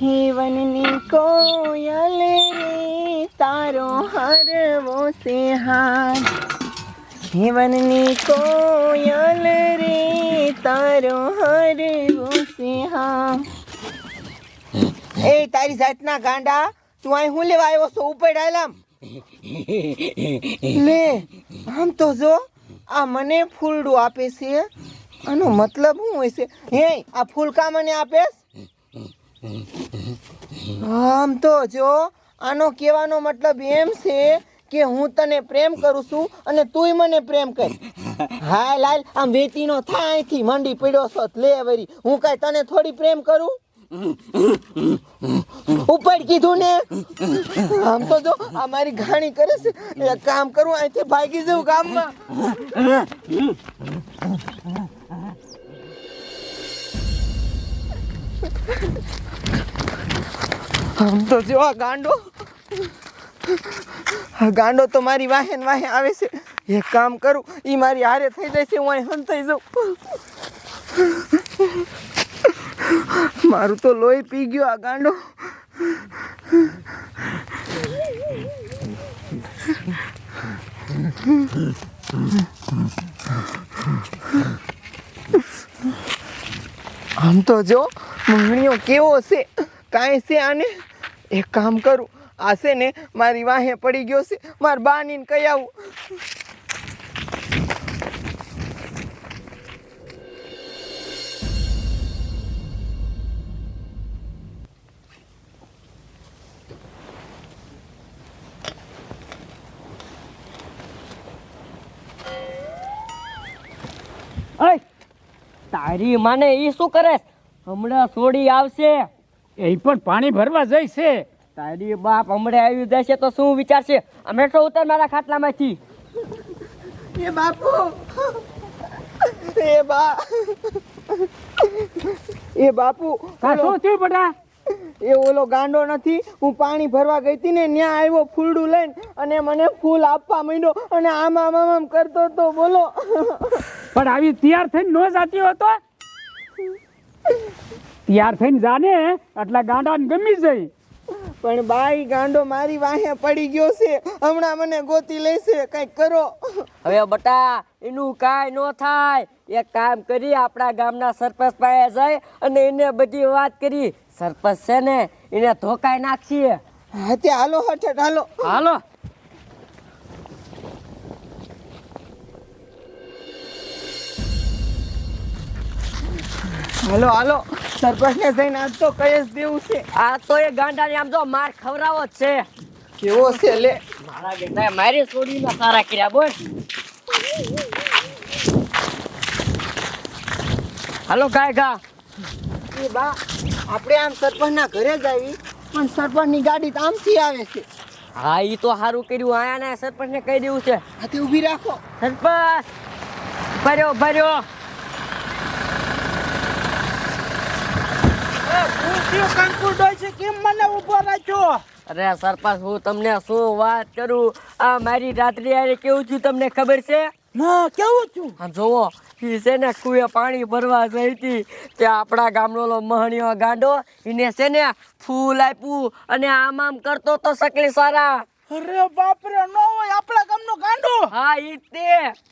હેવનની કોયલ રે તારો હરવો છે હાથ હેવનની કોયલ રે તારો હરવો છે હાથ એ તારી જાતના ગાંડા તું અહીં હું લેવા આવ્યો છો? ઉપર આલામ લે આમ તો જો આ મને ફૂલડું આપે છે. આનો મતલબ શું હોય છે? હે આ ફૂલ કા મને આપેસ આમ તો જો, આનો કહેવાનો મતલબ એમ છે કે હું તને પ્રેમ કરું છું અને તુંય મને પ્રેમ કર. હા લાલ, આમ વેતીનો થાય અહીંથી મંડી પડ્યો છો લે વરી, હું કાંઈ તને થોડી પ્રેમ કરું? ઉપર કીધું ને? આમ તો જો, આ મારી ઘાણી કરે છે એ કામ કરું, અહીંથી ભાગી જવું ગામમાં. આમ તો જો આ ગાંડો. આ ગાંડો તો મારી વાહે ને વાહે આવે છે. એક કામ કરું એ મારી હારે થઈ જાય છે, હું અહીં હંતાઈ જાઉં. મારું તો લોહી પી ગયો આ ગાંડો. આમ તો જો મંગણીઓ કેવો છે? કાંઈ છે આને? એક કામ કરું. આ છે ને, મારી વાહે પડી ગયો છે. માર બાનીને કહી આવું? તારી માને ઈ શું કરે હમણાં છોડી આવશે. એ પણ પાણી ભરવા જાય છે તારી બાપ હમણાં આવી જશે તો શું વિચારશે? અમે તો ઉતર મારા ખાટલામાંથી. એ બાપુ. એ બા. એ બાપુ કા શું થયું બેટા? એ ઓલો ગાંડો નથી? હું પાણી ભરવા ગઈ હતી ને ત્યાં આવ્યો ફૂલડું લઈને અને મને ફૂલ આપવા માંડ્યો અને આમ આમ આમ આમ કરતો તો બોલો. પણ આવી તૈયાર થઈને નો જાતી હતો તૈયાર થઈને જાને એટલે ગાંડાને ગમી જાય. પણ બાઈ ગાંડો મારી વાહે પડી ગયો છે. હમણાં મને ગોતી લેશે કંઈક કરો. હવે બટા એનું કાંઈ નો થાય. એક કામ કરી આપણા ગામના સરપંચ પાસે જાય અને એને બધી વાત કરી. સરપંચ છે ને એને ધોકાઈ નાખીએ. હા તે હાલો હઠ હાલો. હાલો. હાલો હાલો. સરપંચને જઈને આજ તો કઈ જ દેવું છે. આ તો એ ગાંડાને આમ તો માર ખવડાવો જ છે. કેવો છે લે. મારા ગેંડાએ મારી સોડીના સારા કર્યા બોલ. હાલો કાય ગા. એ બા આપણે આમ સરપંચના ઘરે જ આવી પણ સરપંચની ગાડી તો આમથી આવે છે. હા ઈ તો સારું કર્યું. આયા ને સરપંચને કહી દેવું છે. હાથી ઊભી રાખો. સરપંચ ભર્યો ભર્યો અરે સરપંચ હું તમને શું વાત કરું? આ મારી રાત્રિ આરે કેવું છું તમને ખબર છે? ના કેવું છું આમ જોવો ઈ છે ને કુએ પાણી ભરવા જઈ હતી. તે આપણા ગામનો ઓલો મહણીયો ગાંડો એને છે ને ફૂલ આપ્યું અને આમ આમ કરતો તો સકલી સારા. અરે બાપ રે નો હોય આપણા ગામનો ગાંડો. હા ઈ તે.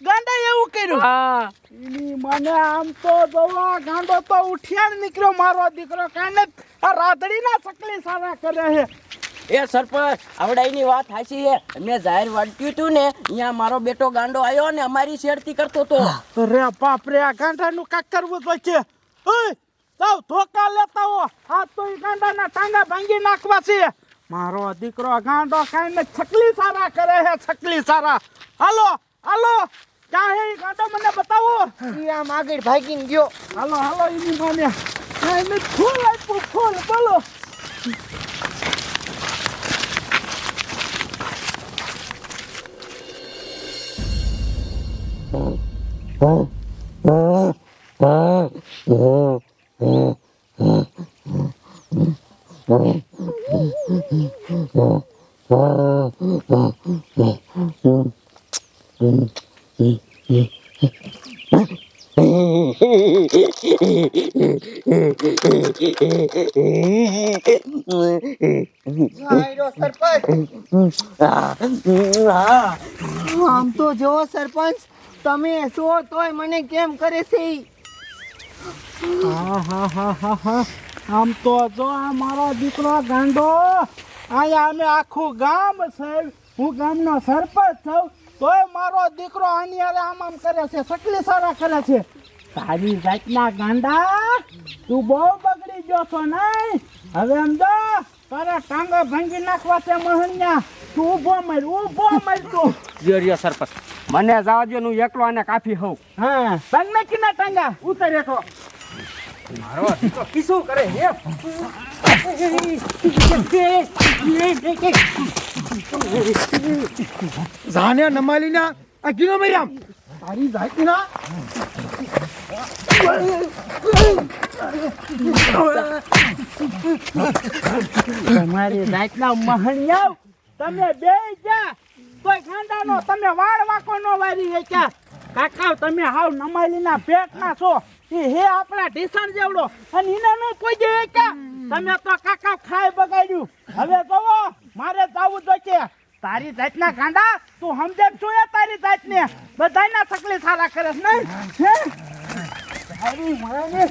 ગાંડા એવું કર્યું. હા. ઈની મને આમ તો જોવા ગાંડો તો ઉઠિયાણ નીકળ્યો મારો દીકરો. કાને આ રાધડીના સકલી સારા કરે હે. એ સરપંચ આવડાઈની વાત હાચી છે મેં જાહેર વાંટ્યું હતું ને અહીંયા મારો બેટો ગાંડો આવ્યો ને અમારી શેરતી કરતો હતો અરે બાપ રે આ ગાંડાનું કાક કરવું તો છે ઓય તાવ ધોકા લેતા હો આ તો ઈ ગાંડાના ટાંગા ભાંગી નાખવા છે. મારો દીકરો ગાંડો ખાઈને છકલી સારા કરે હે છકલી સારા. હાલો હાલો. ક્યાં હે ગાંડો? મને બતાવો. ઈ આમ આગળ ભાગીને ગયો. હાલો હાલો ઈની માને એને ફૂલ આપ્યું ફૂલ બોલો. Mm-hmm. આમ તો જો સરપંચ, તમે છો તોય મને કેમ કરે છે? હા હા હા હા હા. આમ તો જો આ મારો દીકરો ગાંડો અહીંયા અમે આખું ગામ સાહેબ હું ગામનો સરપંચ છું તોય મારો દીકરો આની હારે આમ આમ કરે છે સકલી સારા કરે છે. તારી જાતના ગાંડા તું બહુ બગડી ગયો છો નહીં. હવે એમ જો તારા ટાંગા ભાંગી નાખવા છે મહન્યા તું ઊભો મર ઊભો મર તું. જોરિયો સરપંચ. મને જવા દો હું એકલો અને કાફી હોઉં. હા. ભાંગ નાખી ના ટાંગા ઉતર હેઠો મારો દીકરો કિશું કરે હે? જાને નમાલીના આ કિલો મર્યામ. તારી જાતના? તમારી જાતના મહણિયાવ. તમે બે જા. તોય ગાંડાનો, તમે વાળ વાકો નો વારી વેચ્યા કાકા તમે હાવ નમાલીના પેટના છો. એ હે આપણા ઢીસણ જેવડો. અને એને મેં કોઈ દે વેચ્યા તમે તો કાકા ખાઈ બગાડ્યું. હવે જોવો મારે જાવું તો કે તારી જાતના ગાંડા તું સમજે છું એ તારી જાતને. બધાયના તકલીફ સારા કરે છે નહીં? હે? તારી માને.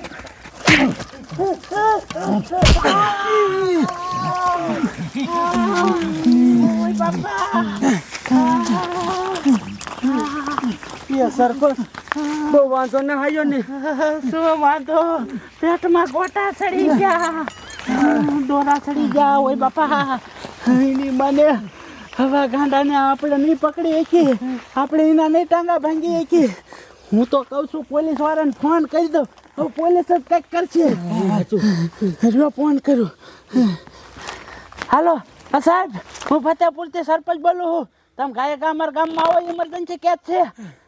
સરપંચ બહુ વાંધો ના આવ્યો ને. શું વાંધો? પેટમાં ગોટા ચડી ગયા. દોરા ચડી ગયા ઓય બાપા. એની મને હવે ગાંડાને આપણે નહીં પકડી શકીએ. આપણે એના નહીં ટાંગા ભાંગી શકીએ. હું તો કહું છું, પોલીસ વાળાને ફોન કરી દઉં હવે પોલીસ જ કંઈક કરશે. જો ફોન કરું. હાલો સાહેબ, હું ફતેપુરથી સરપંચ બોલું છું. તમે ગાયક અમારા ગામમાં આવો ઇમરજન્સી કેસ છે.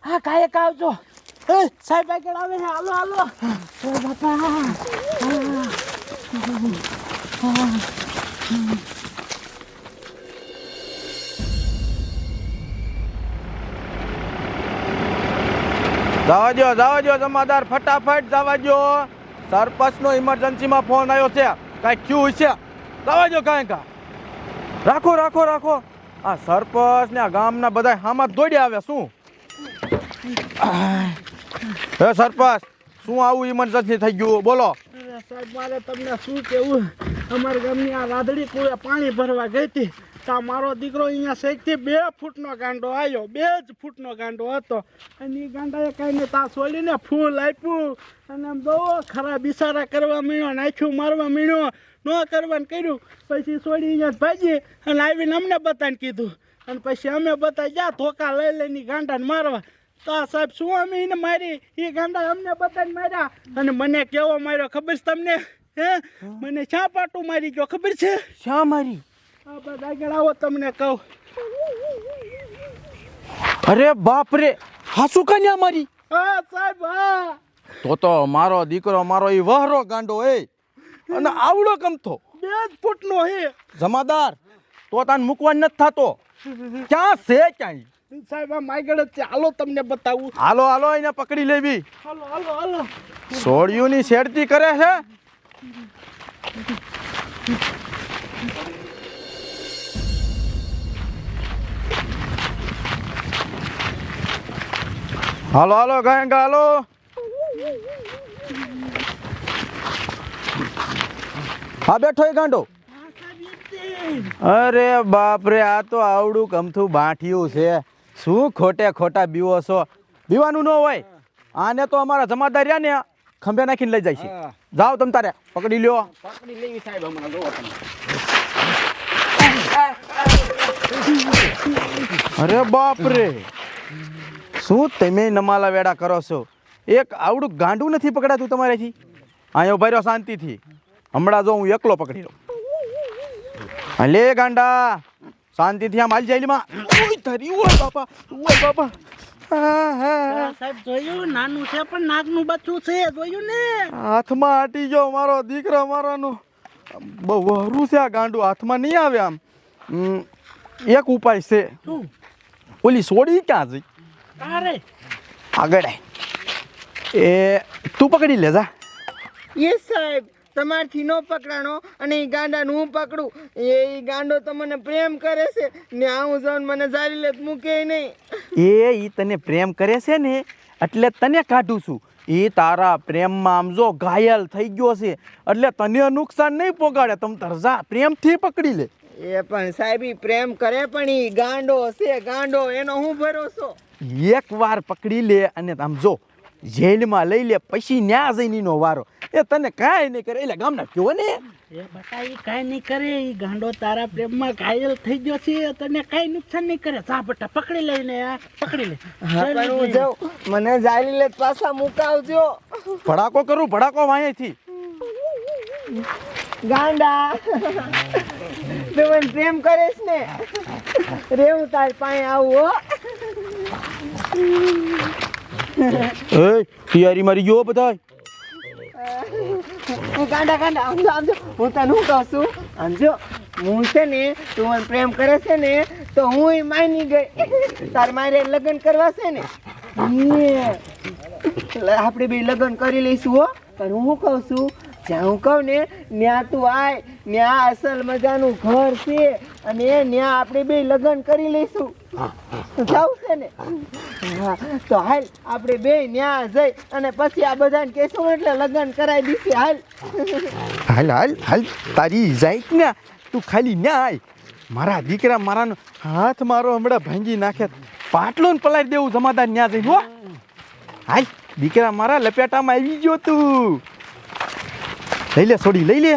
હા, ગાયક આવજો. એ સાહેબ આગળ આવે છે. હાલો હાલો. ઓ બાપા. જવા દો જવા દો જમાદાર, ફટાફટ જવા દો સરપંચનો ઇમરજન્સીમાં ફોન આવ્યો છે. કાંઈ ક્યુ છે જવા દો કાંઈ કા. રાખો રાખો રાખો. આ સરપંચ ને આ ગામના બધા હામાં દોડી આવ્યા શું? હે સરપંચ શું આવું ઇમરજન્સી થઈ ગયું? બોલો. સાહેબ, મારે તમને શું કેવું અમારા ગામની આ રાધડી પૂરે પાણી ભરવા ગઈ હતી. તા મારો દીકરો અહીંયા શેકથી બે ફૂટનો ગાંડો આવ્યો બે જ ફૂટનો ગાંડો હતો. અને એ ગાંડાએ નહીં તા સોલીને ફૂલ આપ્યું. અને આમ જો ખરાબ ઇશારા કરવા મીણ્યો, નાખ્યું, મારવા મીણ્યો. ન કરવાનું કર્યું. પછી છોડી અહીંયા ભાજી અને આવીને અમને બતાવીને કીધું. અને પછી અમે બતાવી ગયા ધોકા લઈ લઈને ગાંડાને મારવા. તો સાહેબ શું અમે એને મારી એ ગાંડા અમને બધાને માર્યા? અને મને કેવો માર્યો ખબર છે તમને? હે? મને શા પાટું મારી ગયો ખબર છે? શા મારી? આ બધા આગળ આવો તમને કહું. અરે બાપ રે હાસુ કન્યા મારી? હા સાહેબ હા. તો તો મારો દીકરો મારો એ વહરો ગાંડો એ અને આવડો કમથો બે જ ફૂટનો હે. જમાદાર તો તાન મૂકવાનું નથી થતો. ક્યાં છે ક્યાંય? સાહેબ આ માયગળ જ છે. હાલો તમને બતાવું. હાલો હાલો એને પકડી લેવી. હાલો હાલો હાલો. સોડિયુંની શેરતી કરે છે? હાલો હાલો ગાયંગા હાલો હા બેઠો એ ગાંડો. અરે બાપ રે આ તો આવડું કમથું બાંઠિયું છે. શું ખોટે ખોટા બીવો છો? બીવાનું ન હોય. આને તો અમારા જમાદાર રહ્યા ને ખંભે નાખીને લઈ જાય છે. જાઓ તમ તારે પકડી લ્યો. પકડી લેવી સાહેબ હમણાં જોવો તમે. અરે બાપ રે શું તમે નમાલા વેડા કરો છો? એક આવડું ગાંડું નથી પકડાતું તમારેથી? અહીંયા ઊભા રહ્યો શાંતિથી. હમણાં જો હું એકલો પકડી લઉં. લે ગાંડા. શાંતિથી આમ હાલ જાય ઓય તારી ઓય બાપા ઓય બાપા. હા, હા. હા, સાહેબ જોયું નાનું છે પણ નાગનું બચ્ચું છે જોયું ને? હાથમાં આટી ગયો મારો દીકરો મારાનો. બહુ વહરું છે આ ગાંડું હાથમાં નહીં આવે આમ. એક ઉપાય છે. ઓલી સોડી ક્યાં જઈ તારે? આગળ એ તું પકડી લે જા યસ સાહેબ તમારથી ન પકડાણો અને એ ગાંડાને હું પકડું. એ ગાંડો તો મને પ્રેમ કરે છે. ને આવું જણ મને જારી લેત મૂકે નહીં. એ એ તને પ્રેમ કરે છે ને એટલે તને કાઢું છું. એ તારા પ્રેમમાં આમ જો ઘાયલ થઈ ગયો છે એટલે તને નુકસાન નહીં પોગાડે તમ તરજા પ્રેમથી પકડી લે. એ પણ સાહેબ પ્રેમ કરે પણ ઈ ગાંડો છે ગાંડો એનો હું ભરોસો? એક વાર પકડી લે અને આમ જો જેલમાં લઈ લે પછી ન્યા જઈને નો વારો. એ તને કાંઈ નહીં કરે. એટલે ગામના કયો ને? એ બટા એ કાંઈ નહીં કરે. એ ગાંડો તારા પ્રેમમાં ઘાયલ થઈ ગયો છે. તને કાંઈ નુકસાન નહીં કરે. જા બટા પકડી લઈને આ પકડી લે. હા પણ હું જાઉં. મને જાળી લે પાછા મુકાવજો. ભડાકો કરું ભડાકો વાંયેથી. ગાંડા. તું મને પ્રેમ કરેશ ને? રે હું તાર પાસે આવું હો. એ તૈયારી મારી ગયો બધા હું ગાંડા ગાંડા આમજો આમજો હું તને હું કહું છું? આમજો હું છે ને, તું મને પ્રેમ કરે છે ને, તો હું માની ગઈ. તાર મારે લગ્ન કરવા છે ને? આપણે બે લગ્ન કરી લઈશું હો. પણ હું કહું છું, જ્યાં હું કહું ને, ત્યાં તું આય. ત્યાં અસલ મજાનું ઘર છે અને ત્યાં આપણે બે લગ્ન કરી લઈશું. જવું છે ને? તો હાલ આપણે બે ત્યાં જઈ અને પછી આ બધાને કહેશું એટલે લગ્ન કરાવી દઈશું. હાલ. હાલ હાલ હાલ. તારી જાય ને તું ખાલી ન્યા આય. મારા દીકરા મારાનો હાથ મારો હમણાં ભાંગી નાખે. પાટલો ને પલાળી દેવું જમાદાર ન્યા જઈ હો. હાલ દીકરા મારા લપેટામાં આવી ગયો તું. લઈ લે છોડી લઈ લે.